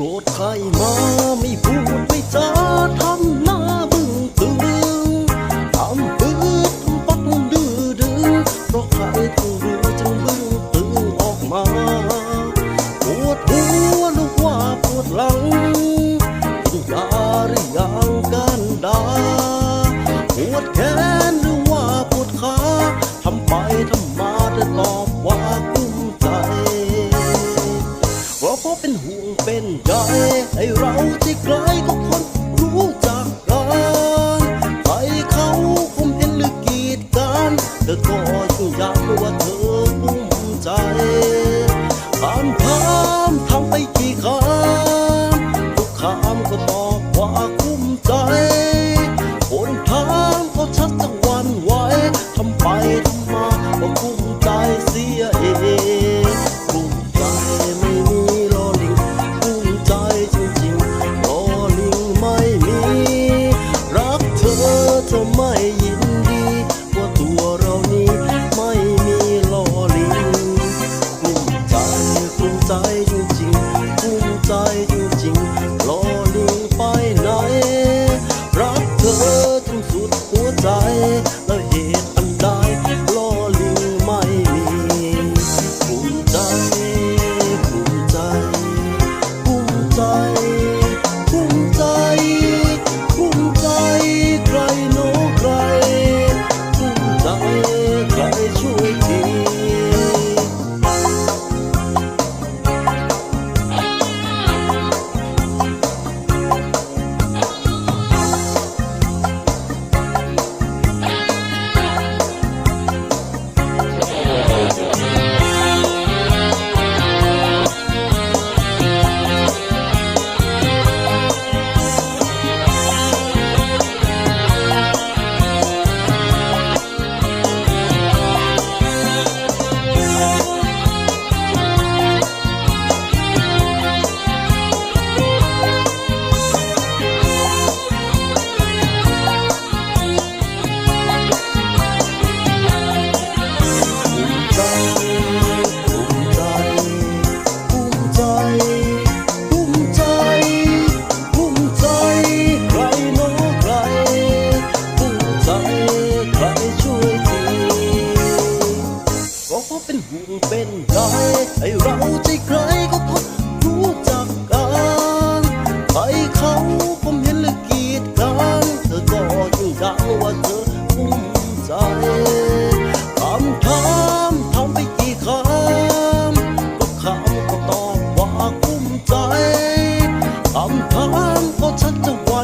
รธใครมาไม่พูดไม่จาทำหน้าบึ้งตึงทำปื้ดทำปักดื้อดึงเพราะใครต้องรู้จึงบึ้งตึงออกมาปวดหัวนึกว่าปวดหลังกินยาหรือยัง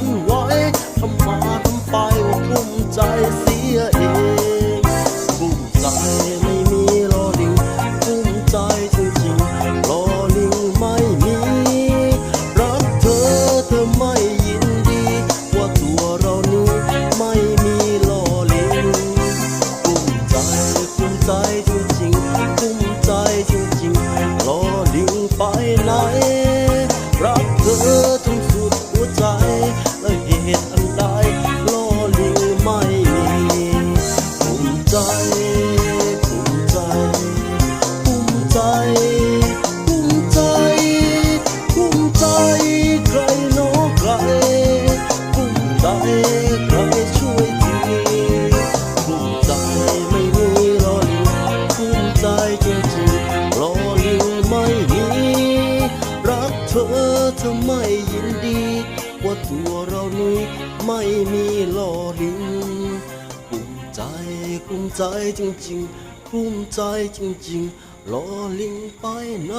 one. ใครช่วยทีกลุ้ใจไม่มีรอลิงกลุ้ใจจริงๆรอลิงไม่มีรักเธอเธอไม่ยินดี ว่าตัวเรานี้ไม่มีรอลิงกลุ้ใจกลุ้ใจจริงๆกลุ้มใจจริงๆรอลิงไปไหน